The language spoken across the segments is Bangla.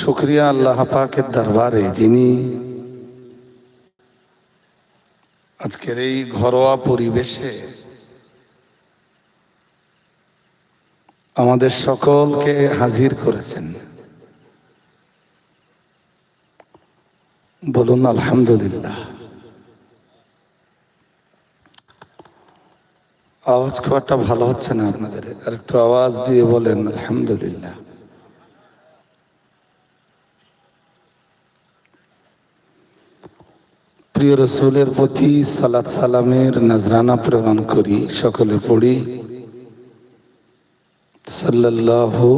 শুক্রিয়া আল্লাহ পাকের দরবারে, যিনি আজকের এই ঘরোয়া পরিবেশে আমাদের সকলকে হাজির করেছেন। বলুন, আলহামদুলিল্লাহ। আওয়াজ খুব একটা ভালো হচ্ছে না আপনাদের। আর একটু আওয়াজ দিয়ে বলেন, আলহামদুলিল্লাহ। প্রিয় রসুলের প্রতি সালাত সালামের নজরানা প্রেরণ করি, সকলে পড়ি। সাল্লাল্লাহু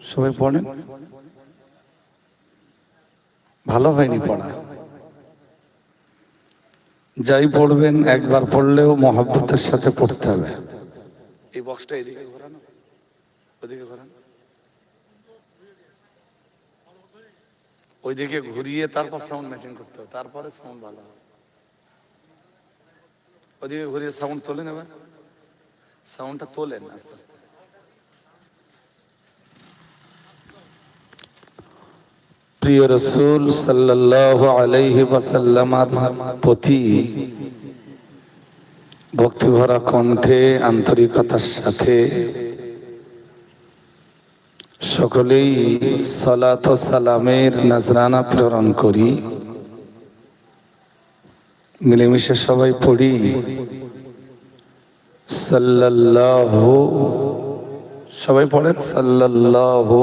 সবাই পড়েন? ভালো হয়নি পড়া। যাই পড়বেন, একবার পড়লেও মহাব্বতের সাথে পড়তে হবে। এই বক্সটা এদিকে ঘোরানো। ওদিকে ঘোরানো। ওইদিকে ঘুরিয়ে তারপর সাউন্ড ম্যাচিং করতে হবে, তারপরে সাউন্ড ভালো হবে। ওদিকে ঘুরিয়ে সাউন্ড তোলেন এবার সাউন্ডটা তোলেন আস্তে আস্তে। প্রিয় রসুল সাল্লাহ আলাইহি ওয়াসাল্লামার প্রতি ভক্তিভরা কণ্ঠে, আন্তরিকতার সাথে সকলেই সালাত সালামের নজরানা প্রেরণ করি। মিলেমিশে সবাই পড়ি। সাল্লাল্লাহু, সবাই পড়েন? সাল্লাল্লাহু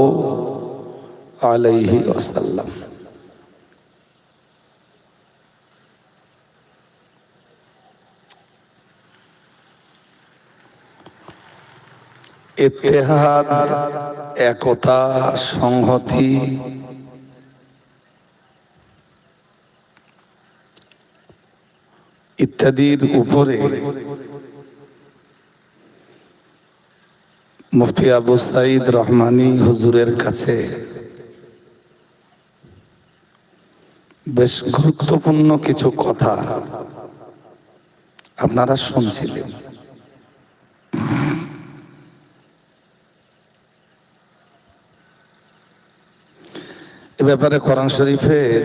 আলাইহি ওয়াসাল্লাম। ইত্তেহাদ, একতা, সংহতি। ইত্যাদির উপরে মুফতি আবু সাইদ রহমানি হুজুরের কাছে বেশ গুরুত্বপূর্ণ কিছু কথা আপনারা শুনছিলেন। ব্যাপারে কোরআন শরীফের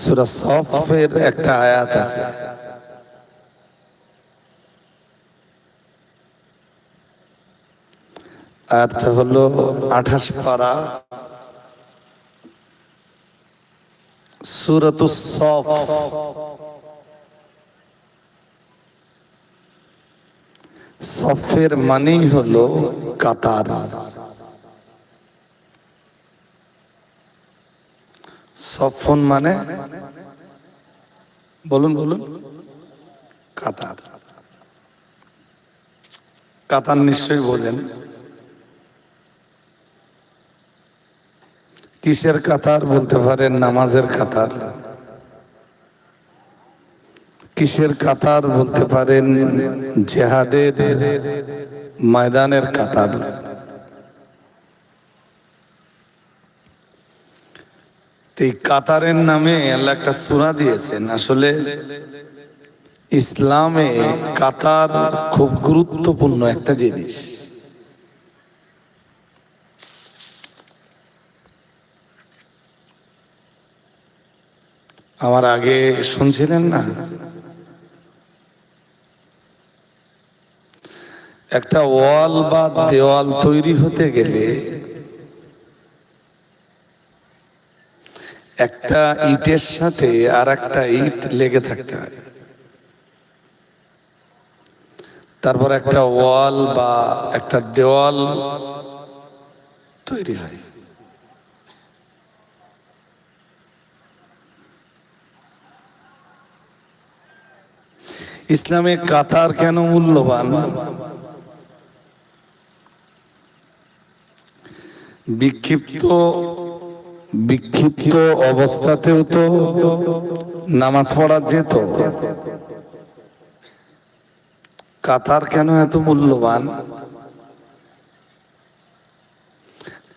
সুরা সফের একটা আয়াত আছে। আয়াতটা হলো আঠাশ পারা সুরতুস সফ। সফের মানেই হলো কাতার। সফন মানে? বলুন বলুন। কাতার। কাতার নিশ্চয়ই বোঝেন। কিসের কাতার বলতে পারেন? নামাজের কাতার। কিসের কাতার বলতে পারেন? জেহাদের, ময়দানের কাতার। এই কাতারের নামে আল্লাহ একটা সুরা দিয়েছেন। আসলে ইসলামে কাতার খুব গুরুত্বপূর্ণ একটা জিনিস। আমার আগে শুনছিলেন না? একটা ওয়াল বা দেওয়াল তৈরি হতে গেলে একটা ইটের সাথে আর একটা ইট লেগে থাকতে হয়। তারপর একটা ওয়াল বা একটা দেওয়াল তৈরি হয়। ইসলামে কাতার কেন মূল্যবান? বিক্ষিপ্ত বিক্ষিপ্ত অবস্থাতেও তো নামাজ পড়া যেত। কাতার কেন এত মূল্যবান?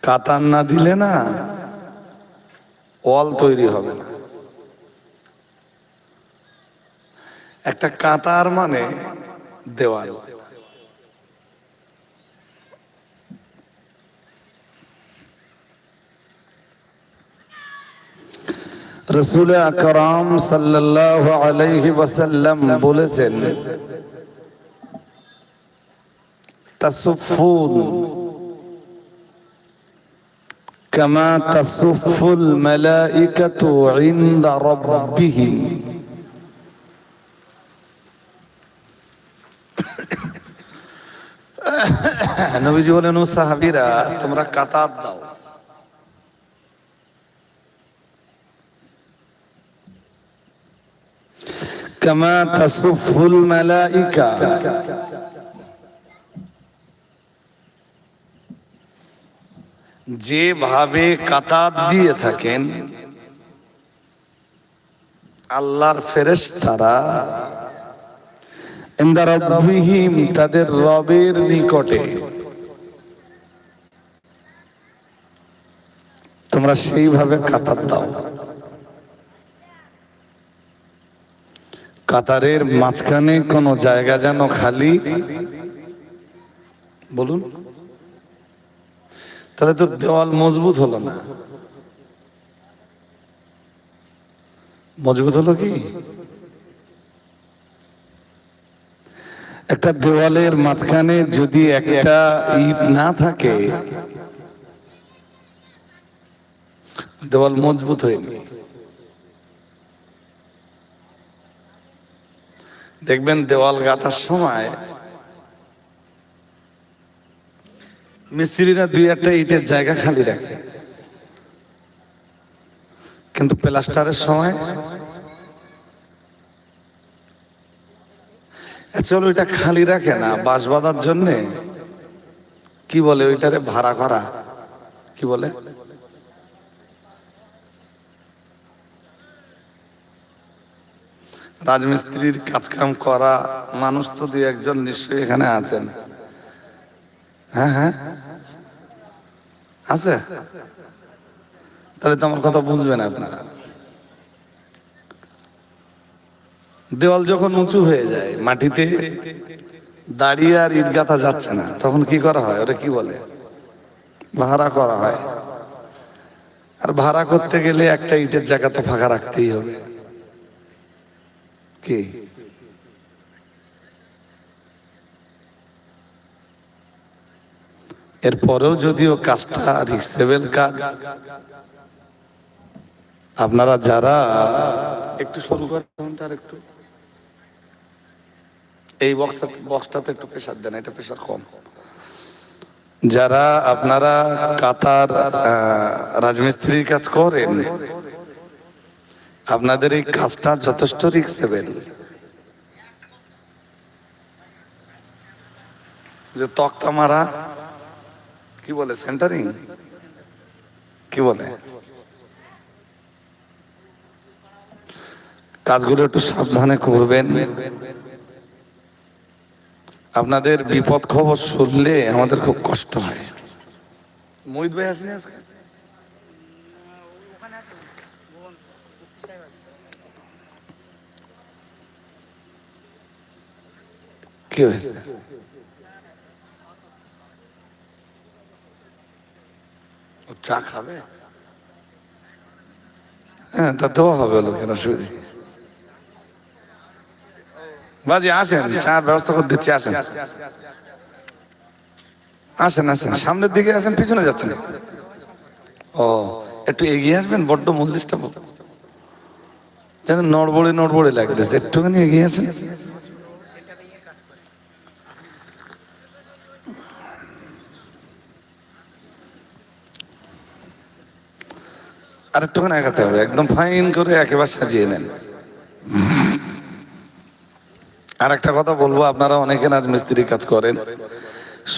কাতার না দিলে না ওয়াল তৈরি হবে না। একটা কাতার মানে দেওয়াল। রসুল আকরাম সাল্লাল্লাহু আলাইহি ওয়াসাল্লাম বলেছেন তাসুফুন كما تصف الملائكة عند ربهم নবীজি বলেন ও সাহাবিরা তোমরা কাতার দাও كما تصف الملائكة যেভাবে কাতার দিয়ে থাকেন আল্লাহর ফেরেশ তারা রব্বিহিম তাদের রবের নিকটে তোমরা সেইভাবে কাতার দাও কাতারের মাঝখানে কোনো জায়গা যেন খালি। বলুন। তাহলে তো দেওয়াল মজবুত হলো না। মজবুত হলো কি? একটা দেওয়ালের মাঝখানে যদি একটা ইট না থাকে, দেওয়াল মজবুত হয়নি দেখবেন দেওয়াল গাঁথার সময় মিস্ত্রিরা দুই একটা ইটের জায়গা খালি রাখে। কিন্তু প্লাস্টারের সময় চলো এটা খালি রাখে না, বাঁশ বাঁধার জন্যে কি বলে ওইটারে ভাড়া করা? কি বলে? রাজমিস্ত্রির কাজকাম করা মানুষ তো দুই একজন নিশ্চয়ই এখানে আছেন। হ্যাঁ হ্যাঁ। আছে? তাহলে তো আমার কথা বুঝবেন আপনারা। দেওয়াল যখন উঁচু হয়ে যায় মাটিতে, দাঁড়িয়ে আর ইট গাঁথা যাচ্ছে না, তখন কি করা হয়? ওরা কি বলে? ভাড়া করা হয়। আর ভাড়া করতে গেলে একটা ইটের জায়গা তো ফাঁকা রাখতেই হবে। কি? এরপরেও যদিও কাজটা রিক্সেবল কাজ আপনারা যারা একটু শুরু করেন আর একটু। এই বক্সটা বক্সটাতে একটু প্রেশার দেন এটা প্রেশার কম। যারা আপনারা কাতার রাজমিস্ত্রির কাজ করেন আপনাদের এই কাজটা যথেষ্ট রিক্সেবল যে তক্তা মারা কি বলে সেন্টারিং কি বলে? কাজগুলো একটু সাবধানে করবেন। আপনাদের বিপদ খবর শুনলে আমাদের খুব কষ্ট হয়। মোহিত ভাই আসেনি আজকে? কি হয়েছে চা খাবে? হ্যাঁ তা দেওয়া হবে লোকের অসুবিধা। কি? বাজি আসেন চার ব্যবস্থা করে দিচ্ছি আসেন। আসেন আসেন সামনের দিকে আসেন পিছনে যাচ্ছেন। ও একটু এগিয়ে আসবেন বড্ড মজলিসটা যেন নড়বড়ে নড়বড়ে লাগতেছে একটুখানি এগিয়ে আসেন। আর একটুখানি এগাতে হবে, একদম ফাইন করে একেবারে সাজিয়ে নেন। আর একটা কথা বলব, আপনারা অনেকে রাজমিস্ত্রি কাজ করেন,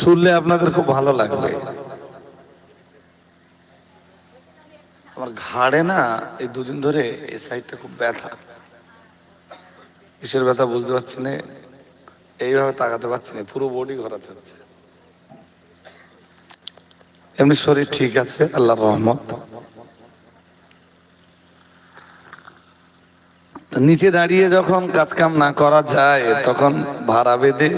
শুনলে আপনাদের খুব ভালো লাগবে। আমার ঘাড়ে না, এই দুদিন ধরে এই সাইডটা খুব ব্যথা। কিসের ব্যথা বুঝতে পারছি না, এইভাবে তাকাতে পারছি না, পুরো বডি ঘোরাতে হচ্ছে। এমনি শরীর ঠিক আছে, আল্লাহর রহমত তো নিচে দাঁড়িয়ে যখন কাজ কাম না করা যায়, তখন ভাড়া বেঁধে।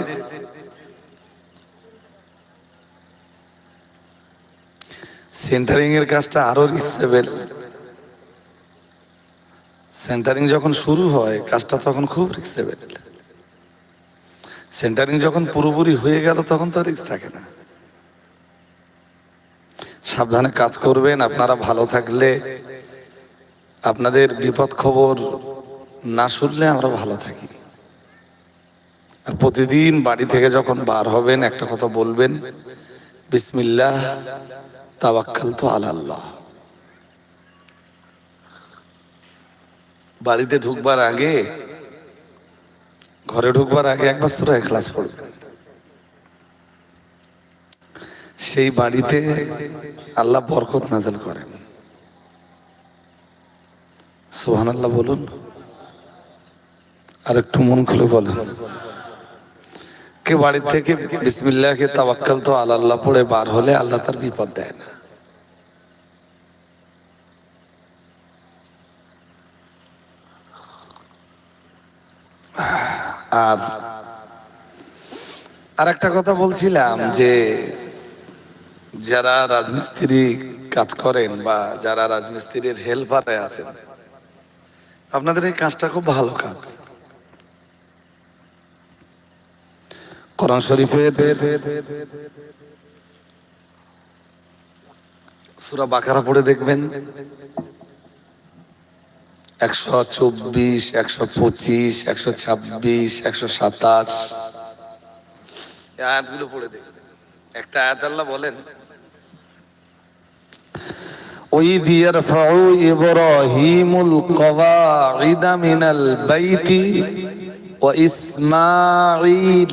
সেন্টারিং এর কাজটা আরও রিসেবেল সেন্টারিং যখন শুরু হয়, কাজটা তখন খুব রিক্সেবেল সেন্টারিং যখন পুরোপুরি হয়ে গেল, তখন তো রিক্স থাকে না। সাবধানে কাজ করবেন, আপনারা ভালো থাকলে। আপনাদের বিপদ খবর না শুনলে আমরা ভালো থাকি। আর প্রতিদিন বাড়ি থেকে যখন বার হবেন, একটা কথা বলবেন, বিসমিল্লাহ তাওয়াক্কাল তো আল্লাহ বাড়িতে ঢুকবার আগে, ঘরে ঢুকবার আগে একবার সুরা ক্লাস পড়বেন। সেই বাড়িতে আল্লাহ বরকত নাজেল করেন। সোহান আল্লাহ বলুন। আর একটু মন খুলে বলেন। কে বাড়ি থেকে বিসমিল্লাহকে তাওয়াক্কাল তো আল্লাহ পড়ে বার হলে আল্লাহ তার বিপদ দেয় না। আর আর একটা কথা বলছিলাম যে যারা রাজমিস্ত্রি কাজ করেন বা যারা রাজমিস্ত্রির হেল্পারে আছেন, আপনাদের এই কাজটা খুব ভালো কাজ। কোরআন শরীফের সুরা বাকারা পড়ে দেখবেন একশো চব্বিশ একশো পঁচিশ একশো ছাব্বিশ একশো সাতাশ আয়াতগুলো পড়ে দেখবেন একটা আয়াত আল্লাহ বলেন وإذ يرفع إبراهيم القواعد من البيت وإسماعيل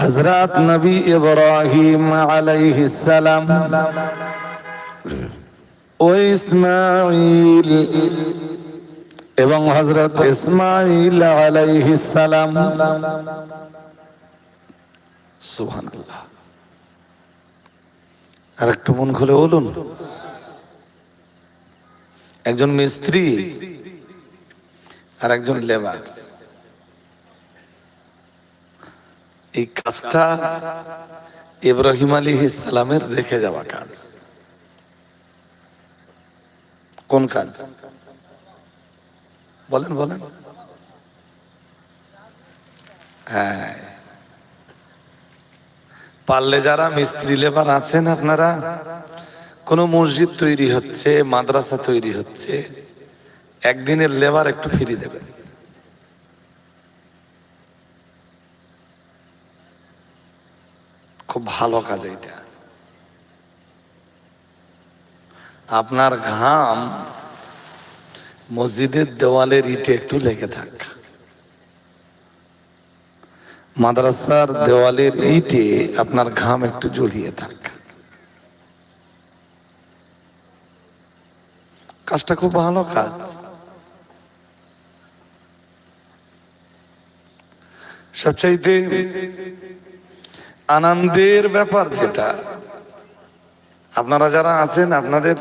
হজরত নবী ইব্রাহিম আলাইহিস সালাম ও ইসমাইল এবং হজরত ইসমাইল আলাইহিস সালাম সুহান আল্লাহ আর একটু মন খুলে বলুন। একজন মিস্ত্রি আর একজন লেবার। এই কাজটা ইব্রাহিম আলী ইসলামের রেখে যাওয়া কাজ। কোন কাজ? বলেন বলেন। হ্যাঁ। পারলে যারা মিস্ত্রি লেবার আছেন আপনারা, কোন মসজিদ তৈরি হচ্ছে, মাদ্রাসা তৈরি হচ্ছে, একদিনের লেবার একটু ফিরিয়ে দেবেন। খুব ভালো কাজ এটা আপনার ঘাম মসজিদের দেওয়ালের ইটে একটু লেগে থাক। মাদ্রাসার দেওয়ালের ইটে আপনার ঘাম একটু জড়িয়ে থাক। কাজটা খুব ভালো কাজ। সবচাইতে আনন্দের ব্যাপার যেটা, আপনারা যারা আছেন, আপনাদের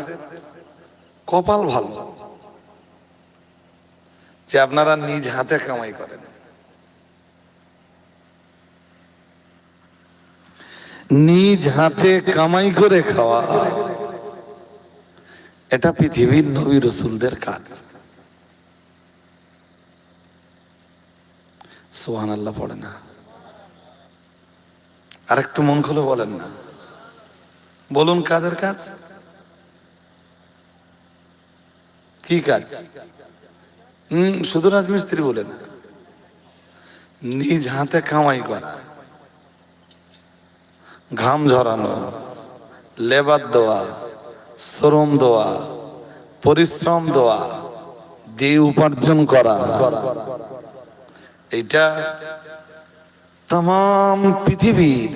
কপাল ভালো যে আপনারা নিজ হাতে কামাই করেন। নিজ হাতে কামাই করে খাওয়া, এটা পৃথিবীর নবী রসুলদের কাজ। সোহান আল্লাহ পড়ে না। আর একটু মন খুলে বলেন না। বলুন কাদের কাজ? কি কাজ? হম, শুধু রাজমিস্ত্রি বলে না নিজ হাতে কামাই করা। ঘাম ঝরানো, লেবার দেওয়া, শ্রম দেওয়া, পরিশ্রম দেওয়া, দিয়ে উপার্জন করা। এটা তাম পৃথিবীর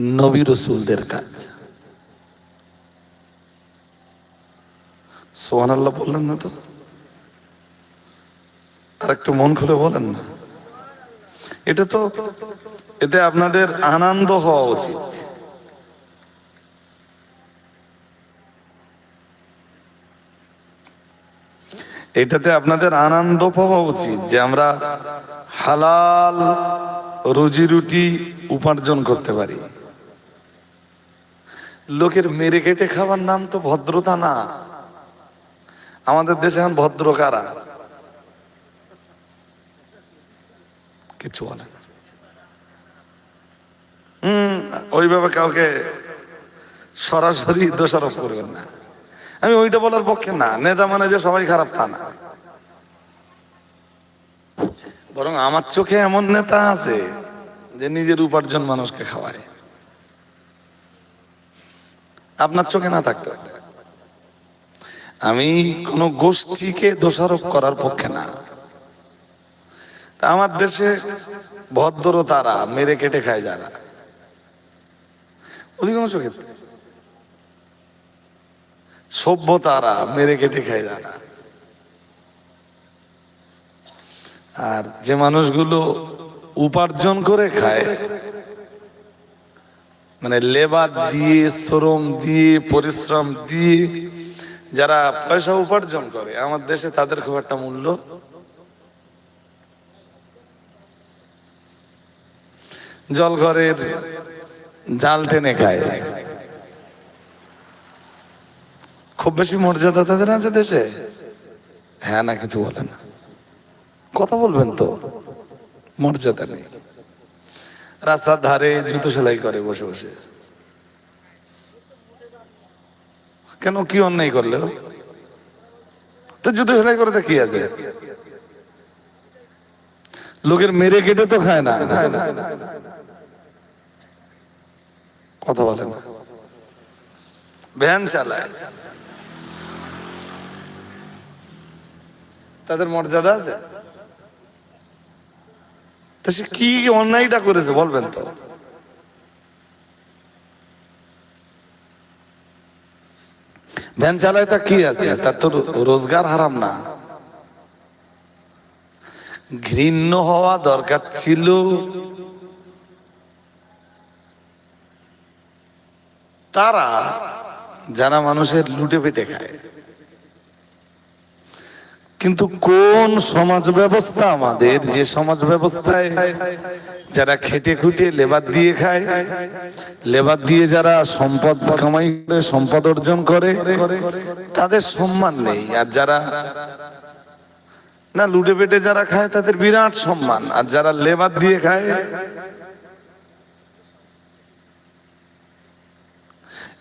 নবী রসুলদের কাজ। সোহান আল্লাহ বললেন না তো? আর একটু মন খুলে বলেন না। এটা তো এতে আপনাদের আনন্দ হওয়া উচিত। এটাতে আপনাদের আনন্দ পাওয়া উচিত যে আমরা হালাল রুজি রুটি উপার্জন করতে পারি। লোকের মেরে কেটে খাবার নাম তো ভদ্রতা না। আমাদের দেশে এখন ভদ্র কারা? কিছু বলে হম, ওইভাবে কাউকে সরাসরি দোষারোপ করবেন না। আমি ওইটা বলার পক্ষে না। নেতা মানে যে সবাই খারাপ তা না। বরং আমার চোখে এমন নেতা আছে যে নিজের উপার্জন মানুষকে খাওয়ায়। আপনার চোখে না থাকতে পারে। আমি কোনো গোষ্ঠীকে দোষারোপ করার পক্ষে না। আমার দেশে ভদ্র তারা মেরে কেটে খায় যারা। অধিকাংশ ক্ষেত্রে। সভ্য তারা মেরে কেটে খায় যারা আর যে মানুষগুলো উপার্জন করে খায় মানে লেবার দিয়ে, শ্রম দিয়ে, পরিশ্রম দিয়ে, যারা পয়সা উপার্জন করে, আমার দেশে তাদের খুব একটা মূল্য জলঘরের জাল টেনে খায়। খুব বেশি মর্যাদা তাদের আছে দেশে? হ্যাঁ না, কিছু বলে না। কথা বলবেন তো। মর্যাদা নেই। রাস্তার ধারে জুতো সেলাই করে বসে বসে। কেন কি অন্যায় করলে? তো জুতো সেলাই করে কি আছে? লোকের মেরে কেটে তো খায় না। কথা বলে না ভ্যান চালায়। তাদের মর্যাদা আছে? সে কি অন্যায়টা করেছে বলবেন তো? ভ্যান চালায় তা কি আছে? তার তো রোজগার হারাম না। ঘৃণ্য হওয়া দরকার ছিল। তারা যারা মানুষের লুটে পেটে খায়। কিন্তু কোন সমাজ ব্যবস্থা আমাদের? যে সমাজ ব্যবস্থায় যারা খেটে খুটে লেবার দিয়ে খায়, লেবার দিয়ে যারা সম্পদ কামাই করে, সম্পদ অর্জন করে, তাদের সম্মান নেই। আর যারা না, লুটে পেটে যারা খায়, তাদের বিরাট সম্মান। আর যারা লেবার দিয়ে খায়,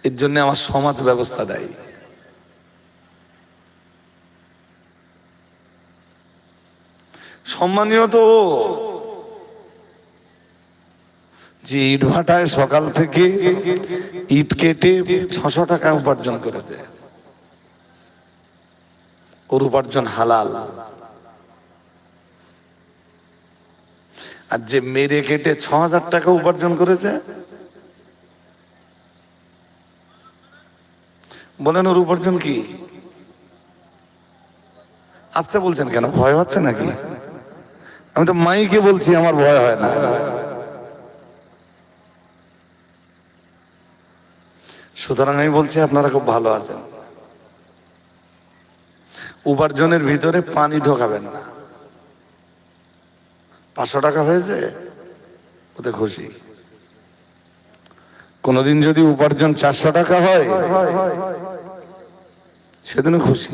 এর জন্য আমার সমাজ ব্যবস্থা দেয়। সম্মানীয় তো। যে ইট ভাটায় সকাল থেকে ইট কেটে ছশো টাকা উপার্জন করেছে। ওর উপার্জন হালাল। আর যে মেরে কেটে ছ হাজার টাকা উপার্জন করেছে, বলেন ওর উপার্জন কি? আসতে বলছেন কেন? ভয় হচ্ছে নাকি? আমি তো মাইকে বলছি, আমার ভয় হয় না। সুতরাং আমি বলছি, আপনারা খুব ভালো আছেন। উপার্জনের ভিতরে পানি ঢোকাবেন না। পাঁচশো টাকা হয়েছে, ওতে খুশি। কোনোদিন যদি উপার্জন চারশো টাকা হয়, সেদিনও খুশি।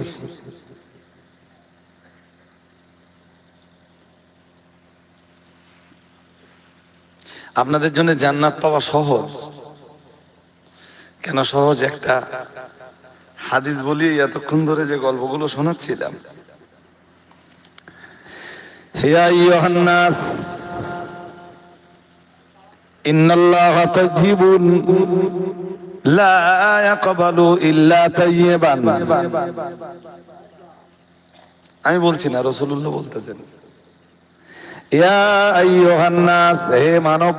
আপনাদের জন্য জান্নাত পাওয়া সহজ। কেন সহজ একটা হাদিস বলি, এতক্ষণ ধরে যে গল্পগুলো শোনাচ্ছিলাম। আমি বলছি না, রাসূলুল্লাহ বলতেছেন। হে মানব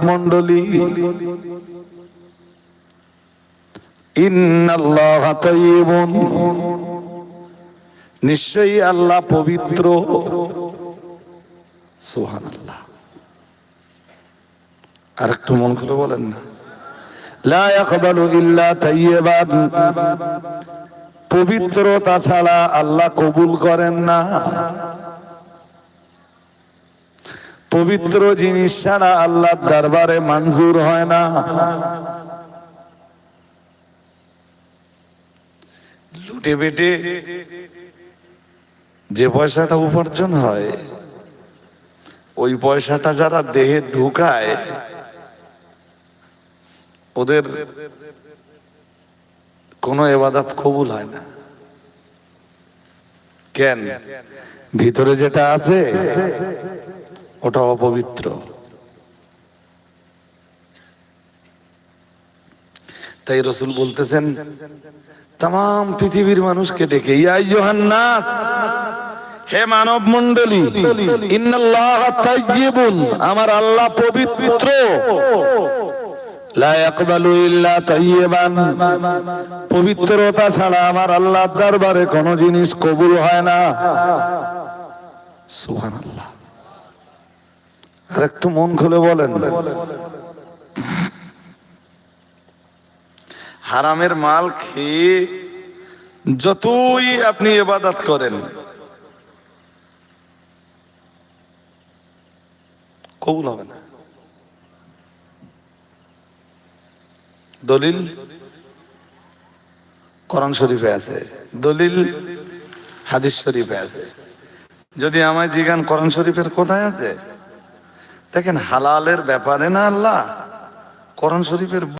তাইয়িবুন। নিশ্চয়ই আল্লাহ পবিত্র। সুহান আল্লাহ আর একটু মন করে বলেন না। পবিত্রতা ছাড়া আল্লাহ কবুল করেন না। পবিত্র জিনিস ছাড়া আল্লাহর দরবারে মঞ্জুর হয় না। লুটে বেটে যে পয়সাটা উপার্জন হয়, ওই পয়সাটা যারা দেহে ঢুকায়, ওদের কোনো এবাদাত কবুল হয় না। কেন? ভিতরে যেটা আছে ওটা অপবিত্র। তাই রসুল বলতেছেন তাম পৃথিবীর মানুষকে ডেকে ইয়াই জোহান্নাস হে মানব মন্ডলী আমার আল্লাহ পবিত্র। পবিত্রতা ছাড়া আমার আল্লাহর দরবারে কোনো জিনিস কবুল হয় না। সুবহানাল্লাহ। আর একটু মন খুলে বলেন। হারামের মাল খেয়ে যতই আপনি ইবাদত করেন, কবুল হবে না। দলিল কোরআন শরীফে আছে, দলিল হাদিস শরীফে আছে। যদি আমায় জিগান কোরআন শরীফের কোথায় আছে? দেখেন হালালের ব্যাপারে না আল্লাহ করণ শরীফের